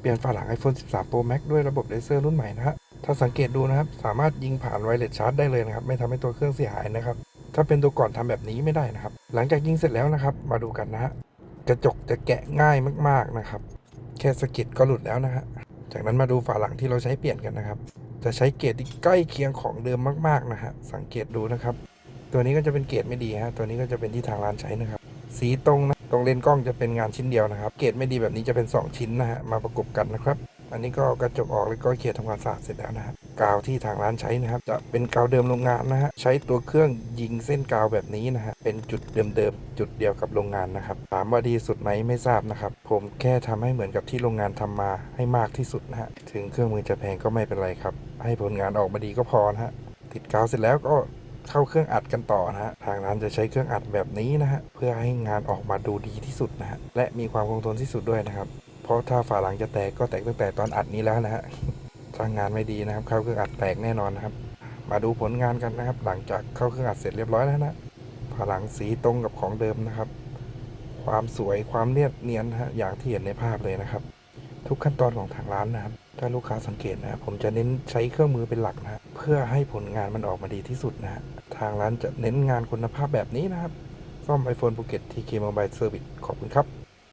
เปลี่ยนฝาหลัง iPhone 13 Pro Max ด้วยระบบเลเซอร์รุ่นใหม่นะฮะ ถ้าสังเกตดูนะครับ สามารถยิงผ่านไวเลสชาร์จได้เลยนะครับ ไม่ทำให้ตัวเครื่องเสียหายนะครับ ถ้าเป็นตัวก่อนทำแบบนี้ไม่ได้นะครับ หลังจากยิงเสร็จแล้วนะครับ มาดูกันนะฮะ กระจกจะแกะง่ายมากๆนะครับ แค่สกิดก็หลุดแล้วนะฮะ จากนั้นมาดูฝาหลังที่เราใช้เปลี่ยนกันนะครับ จะใช้เกรดที่ใกล้เคียงของเดิมมากๆนะฮะ สังเกตดูนะครับ ตัวนี้ก็จะเป็นเกรดไม่ดีฮะ ตัวนี้ก็จะเป็นที่ทางร้านใช้นะครับ สีตรงนะ ตรงเลนส์กล้องจะเป็นงานชิ้นเดียวนะครับ เกรดไม่ดีแบบนี้จะเป็น 2 ชิ้นนะฮะมาประกบกันนะครับ อันนี้ก็กระจกออกแล้วก็เคลียร์ทำความสะอาดเสร็จแล้วนะฮะกาวที่ทางร้านใช้นะครับ จะเป็นกาวเดิมโรงงานนะฮะใช้ตัวเครื่องยิงเส้นกาวแบบนี้นะฮะเป็นจุดเดิมๆจุดเดียวกับโรงงานนะครับถามว่าดีสุดไหมไม่ทราบนะครับ ผมแค่ทำให้เหมือนกับที่โรงงานทำมาให้มากที่สุดนะฮะถึงเครื่องมือจะแพงก็ไม่เป็นไรครับ ให้ผลงานออกมาดีก็พอนะฮะติดกาวเสร็จแล้วก็ เข้าเครื่องอัดกันต่อนะฮะทางร้านจะใช้เครื่องอัดแบบนี้นะฮะเพื่อให้งานออกมาดูดีที่สุดนะฮะและมีความคงทนที่สุดด้วยนะครับ เพราะถ้าฝาหลังจะแตกก็แตกตั้งแต่ตอนอัดนี้แล้วนะฮะถ้างานไม่ดีนะครับเข้าเครื่องอัดแตกแน่นอนนะครับ มาดูผลงานกันนะครับ หลังจากเข้าเครื่องอัดเสร็จเรียบร้อยแล้วนะฝาหลังสีตรงกับของเดิมนะครับ ความสวยความเนียบเนียนนะฮะอย่างที่เห็นในภาพเลยนะครับ ทุกขั้นตอนของทางร้านนะครับ ถ้าลูกค้าสังเกตนะผมจะเน้นใช้เครื่องมือเป็นหลักนะเพื่อให้ผลงานมันออกมาดีที่สุดนะทางร้านจะเน้นงานคุณภาพแบบนี้นะครับ ซ่อม iPhone ภูเก็ต TK Mobile Service ขอบคุณครับ